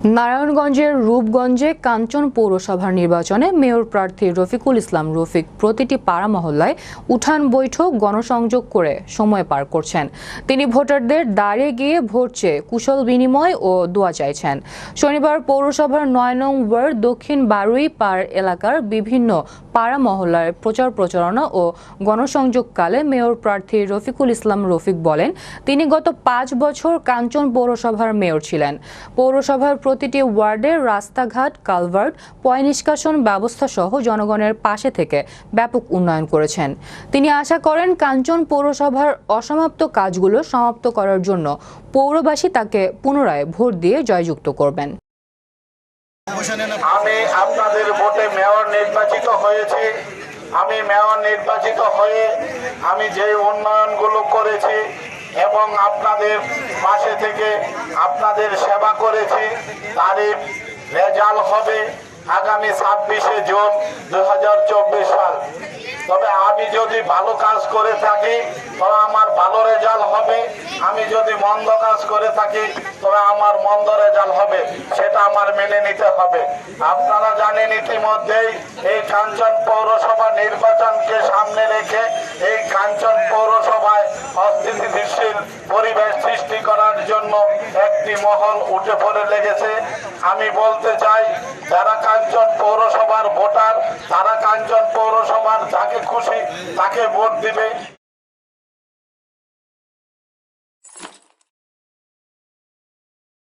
নারায়ণগঞ্জের রূপগঞ্জে, কাঞ্চন পৌরসভার নির্বাচনে মেয়র প্রার্থী রফিকুল ইসলাম রফিক প্রতিটি পাড়া মহল্লায় উঠান বৈঠক গণসংযোগ করে সময় পার করছেন। তিনি ভোটারদের দাঁড়িয়ে গিয়ে ভোট চেয়ে কুশল বিনিময় ও দোয়া চাইছেন। শনিবার পৌরসভার নয় নং ওয়ার্ড দক্ষিণ বারুই পাড় এলাকার বিভিন্ন পাড়া মহল্লায় প্রচার প্রচারণা ও গণসংযোগকালে মেয়র প্রার্থী রফিকুল ইসলাম রফিক বলেন, তিনি গত পাঁচ বছর কাঞ্চন পৌরসভার মেয়র ছিলেন। পৌরসভার প্রতিটি ওয়ার্ডের রাস্তাঘাট, কালভার্ট, পয় নিষ্কাশন ব্যবস্থা সহ জনগণের পাশে থেকে ব্যাপক উন্নয়ন করেছেন। তিনি আশা করেন কাঞ্চন পৌরসভার অসমাপ্ত কাজগুলো সমাপ্ত করার জন্য পৌরবাসী তাকে পুনরায় ভোট দিয়ে জয়যুক্ত করবেন। আমি আপনাদের ভোটে মেয়র নির্বাচিত হয়েছি। আমি মেয়র নির্বাচিত হয়ে আমি যে উন্নয়নগুলো করেছি এবং আপনাদের পাশে থেকে আপনাদের সেবা করেছি। তারই রেজাল্ট হবে আগামী ছাব্বিশে জুন দু হাজার চব্বিশ সাল। তবে আমি যদি ভালো কাজ করে থাকি, তবে আমার ভালো রেজাল্ট হবে। আমি যদি মন্দ কাজ করে থাকি, তবে আমার মন্দ রেজাল্ট হবে। সেটা আমার মেনে নিতে হবে। আপনারা জানেন ইতিমধ্যেই এই কাঞ্চন পৌরসভা নির্বাচনকে সামনে রেখে এই কাঞ্চন পৌরসভায় অস্থিতিশীল পরিবেশ সৃষ্টি করার জন্য একটি মহল উঠে পড়ে লেগেছে। আমি বলতে চাই, যারা কাঞ্চন পৌরসভার ভোটার, তারা কাঞ্চন পৌরসভার যাকে খুশি তাকে ভোট দিবে।